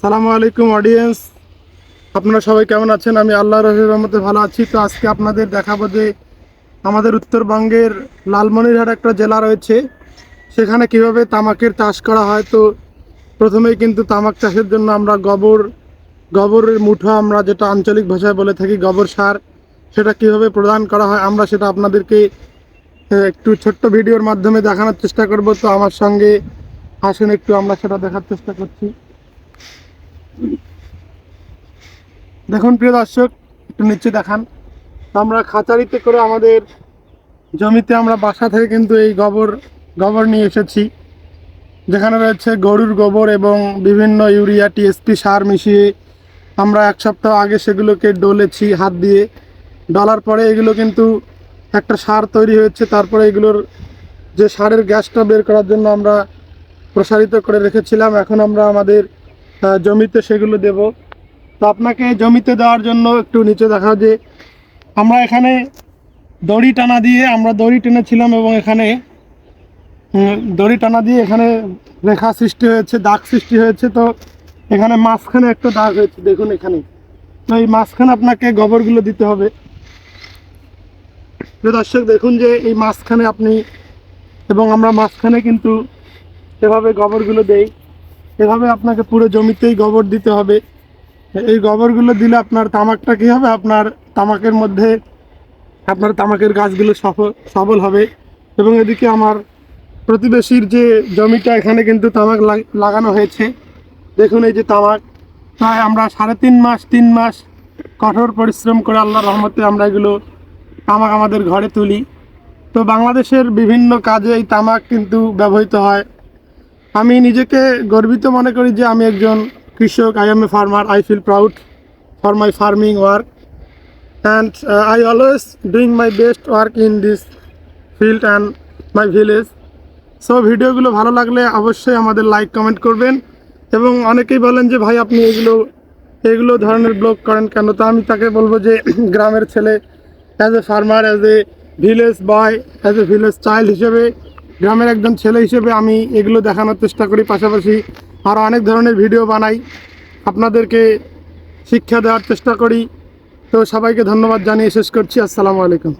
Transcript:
সালামু আলাইকুম অডিয়েন্স আপনারা সবাই কেমন আছেন? আমি আল্লাহ রহমতে ভালো আছি। তো আজকে আপনাদের দেখাবো যে আমাদের উত্তরবঙ্গের লালমনিরহাট একটা জেলা রয়েছে। সেখানে কীভাবে তামাকের চাষ করা হয়। তো প্রথমেই কিন্তু তামাক চাষের জন্য আমরা গোবর, গোবরের মুঠো আমরা যেটা আঞ্চলিক ভাষায় বলে থাকি গোবর সার, সেটা কীভাবে প্রদান করা হয় আমরা সেটা আপনাদেরকে একটু ছোট্ট ভিডিওর মাধ্যমে দেখানোর চেষ্টা করব। তো আমার সঙ্গে আসুন, একটু আমরা সেটা দেখার চেষ্টা করছি। দেখুন, প্রিয় দর্শক, একটু নিচে দেখান। আমরা খাঁচারিতে করে আমাদের জমিতে আমরা বাসা থেকে কিন্তু এই গোবর গোবর নিয়ে এসেছি। যেখানে রয়েছে গরুর গোবর এবং বিভিন্ন ইউরিয়া, টিএসপি, সার মিশিয়ে আমরা এক সপ্তাহ আগে সেগুলোকে ডলেছি হাত দিয়ে। ডলার পরে এগুলো কিন্তু একটা সার তৈরি হয়েছে। তারপরে এগুলোর যে সারের গ্যাসটা বের করার জন্য আমরা প্রসারিত করে রেখেছিলাম। এখন আমরা আমাদের জমিতে সেগুলো দেব। তো আপনাকে জমিতে দেওয়ার জন্য একটু নিচে দেখা যে আমরা এখানে দড়ি টানা দিয়ে আমরা দড়ি টেনেছিলাম এবং এখানে দড়ি টানা দিয়ে এখানে রেখা সৃষ্টি হয়েছে, দাগ সৃষ্টি হয়েছে। তো এখানে মাঝখানে একটা দাগ হয়েছে, দেখুন এখানে। তো এই মাঝখানে আপনাকে গোবরগুলো দিতে হবে। দর্শক, দেখুন যে এই মাঝখানে আপনি এবং আমরা মাঝখানে কিন্তু এভাবে গোবরগুলো দেই। এভাবে আপনাকে পুরো জমিতেই গোবর দিতে হবে। এই গোবরগুলো দিলে আপনার তামাকটা কী হবে? আপনার তামাকের মধ্যে, আপনার তামাকের গাছগুলো সফল সবল হবে। এবং এদিকে আমার প্রতিবেশীর যে জমিটা, এখানে কিন্তু তামাক লাগানো হয়েছে। দেখুন এই যে তামাক। প্রায় আমরা সাড়ে তিন মাস তিন মাস কঠোর পরিশ্রম করে আল্লাহ রহমতে আমরা এগুলো তামাক আমাদের ঘরে তুলি। তো বাংলাদেশের বিভিন্ন কাজে এই তামাক কিন্তু ব্যবহৃত হয়। আমি নিজেকে গর্বিত মনে করি যে আমি একজন কৃষক I am a farmer I feel proud for my farming work and I always doing my best work in this field and my village so ভিডিওগুলো ভালো লাগলে অবশ্যই আমাদের লাইক কমেন্ট করবেন। এবং অনেকেই বলেন যে, ভাই, আপনি এগুলো এগুলো ধরনের ব্লগ করেন কেন? তো আমি তাকে বলব যে, গ্রামের ছেলে as a farmer as a village boy as a village child হিসেবে, গ্রামের একজন ছেলে হিসেবে আমি এগুলো দেখানোর চেষ্টা করি। পাশাপাশি আরও অনেক ধরনের ভিডিও বানাই। আপনাদেরকে শিক্ষা দেওয়ার চেষ্টা করি। তো সবাইকে ধন্যবাদ জানিয়ে শেষ করছি। আসসালামু আলাইকুম।